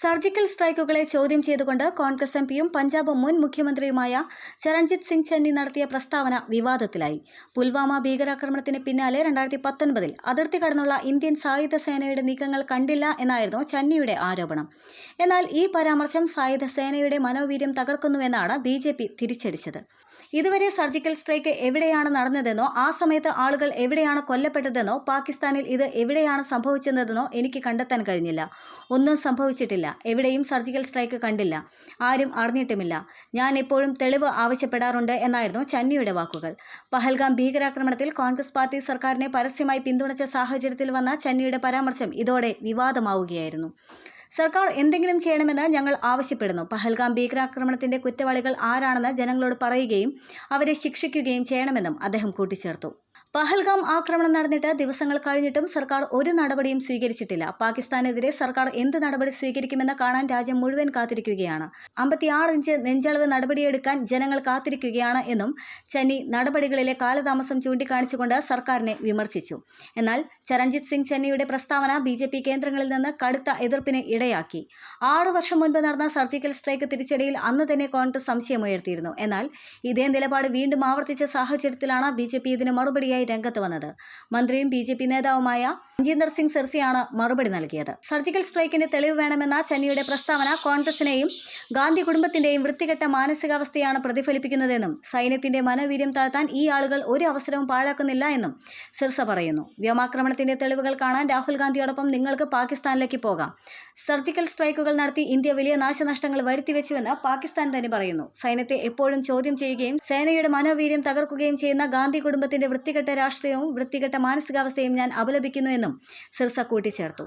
Surgical സ്ട്രൈക്കുകളെ ചോദ്യം ചെയ്തുകൊണ്ട് Congress M പിയും പഞ്ചാബ് മുൻ മുഖ്യമന്ത്രിയുമായ ചരൺജിത് സിംഗ് ചന്നി നടത്തിയ പ്രസ്താവന വിവാദത്തിലായി. പുൽവാമ ഭീകരാക്രമണത്തിന് പിന്നാലെ രണ്ടായിരത്തി പത്തൊൻപതിൽ അതിർത്തി കടന്നുള്ള ഇന്ത്യൻ സായുധ സേനയുടെ നീക്കങ്ങൾ കണ്ടില്ല എന്നായിരുന്നു ചന്നിയുടെ ആരോപണം. എന്നാൽ ഈ പരാമർശം സായുധ സേനയുടെ മനോവീര്യം തകർക്കുന്നുവെന്നാണ് ബി ജെ പി തിരിച്ചടിച്ചത്. ഇതുവരെ സർജിക്കൽ സ്ട്രൈക്ക് എവിടെയാണ് നടന്നതെന്നോ ആ സമയത്ത് ആളുകൾ എവിടെയാണ് കൊല്ലപ്പെട്ടതെന്നോ പാകിസ്ഥാനിൽ ഇത് എവിടെയാണ് സംഭവിച്ചതെന്നോ എനിക്ക് കണ്ടെത്താൻ കഴിഞ്ഞില്ല. ഒന്നും സംഭവിച്ചിട്ടില്ല. എവിടെയും സർജിക്കൽ സ്ട്രൈക്ക് കണ്ടില്ല. ആരും അറിഞ്ഞിട്ടുമില്ല. ഞാൻ എപ്പോഴും തെളിവ് ആവശ്യപ്പെടാറുണ്ട് എന്നായിരുന്നു ചന്നിയുടെ വാക്കുകൾ. പഹൽഗാം ഭീകരാക്രമണത്തിൽ കോൺഗ്രസ് പാർട്ടി സർക്കാരിനെ പരസ്യമായി പിന്തുണച്ച സാഹചര്യത്തിൽ വന്ന ചന്നിയുടെ പരാമർശം ഇതോടെ വിവാദമാവുകയായിരുന്നു. സർക്കാർ എന്തെങ്കിലും ചെയ്യണമെന്ന് ഞങ്ങൾ ആവശ്യപ്പെടുന്നു. പഹൽഗാം ഭീകരാക്രമണത്തിന്റെ കുറ്റവാളികൾ ആരാണെന്ന് ജനങ്ങളോട് പറയുകയും അവരെ ശിക്ഷിക്കുകയും ചെയ്യണമെന്നും അദ്ദേഹം കൂട്ടിച്ചേർത്തു. പഹൽഗാം ആക്രമണം നടന്നിട്ട് ദിവസങ്ങൾ കഴിഞ്ഞിട്ടും സർക്കാർ ഒരു നടപടിയും സ്വീകരിച്ചിട്ടില്ല. പാകിസ്ഥാനെതിരെ സർക്കാർ എന്ത് നടപടി സ്വീകരിക്കുമെന്ന് കാണാൻ രാജ്യം മുഴുവൻ കാത്തിരിക്കുകയാണ്. അമ്പത്തിയാറ് ഇഞ്ച് നെഞ്ചളവ് നടപടിയെടുക്കാൻ ജനങ്ങൾ കാത്തിരിക്കുകയാണ് എന്നും ചന്നി നടപടികളിലെ കാലതാമസം ചൂണ്ടിക്കാണിച്ചുകൊണ്ട് സർക്കാരിനെ വിമർശിച്ചു. എന്നാൽ ചരൺജിത് സിംഗ് ചെന്നിയുടെ പ്രസ്താവന ബി കേന്ദ്രങ്ങളിൽ നിന്ന് കടുത്ത എതിർപ്പിന് ഇടയാക്കി. ആറു വർഷം മുൻപ് നടന്ന സർജിക്കൽ സ്ട്രൈക്ക് തിരിച്ചടിയിൽ അന്ന് തന്നെ കോൺഗ്രസ് സംശയമുയർത്തിയിരുന്നു എന്നാൽ ഇതേ നിലപാട് വീണ്ടും ആവർത്തിച്ച സാഹചര്യത്തിലാണ് ബി ജെ പി ഇതിന് മറുപടിയായി രംഗത്ത് വന്നത്. മന്ത്രിയും ബി ജെ പി നേതാവുമായ മഞ്ജീന്ദർ സിംഗ് സിർസിയാണ് മറുപടി നൽകിയത്. സർജിക്കൽ സ്ട്രൈക്കിന് തെളിവ് വേണമെന്ന ചന്നിയുടെ പ്രസ്താവന കോൺഗ്രസിനെയും ഗാന്ധി കുടുംബത്തിന്റെയും വൃത്തികെട്ട മാനസികാവസ്ഥയാണ് പ്രതിഫലിപ്പിക്കുന്നതെന്നും സൈന്യത്തിന്റെ മനോവീര്യം താഴ്ത്താൻ ഈ ആളുകൾ ഒരു അവസരവും പാഴാക്കുന്നില്ല എന്നും സിർസ പറയുന്നു. വ്യോമാക്രമണത്തിന്റെ തെളിവുകൾ കാണാൻ രാഹുൽ ഗാന്ധിയോടൊപ്പം നിങ്ങൾക്ക് പാകിസ്ഥാനിലേക്ക് പോകാം. സർജിക്കൽ സ്ട്രൈക്കുകൾ നടത്തി ഇന്ത്യ വലിയ നാശനഷ്ടങ്ങൾ വരുത്തിവെച്ചുവെന്ന് പാകിസ്ഥാൻ തന്നെ പറയുന്നു. സൈന്യത്തെ എപ്പോഴും ചോദ്യം ചെയ്യുകയും സേനയുടെ മനോവീര്യം തകർക്കുകയും ചെയ്യുന്ന ഗാന്ധി കുടുംബത്തിന്റെ വൃത്തികെട്ട രാഷ്ട്രീയവും വൃത്തികെട്ട മാനസികാവസ്ഥയും ഞാൻ അപലപിക്കുന്നു എന്നും സിർസ കൂട്ടിച്ചേർത്തു.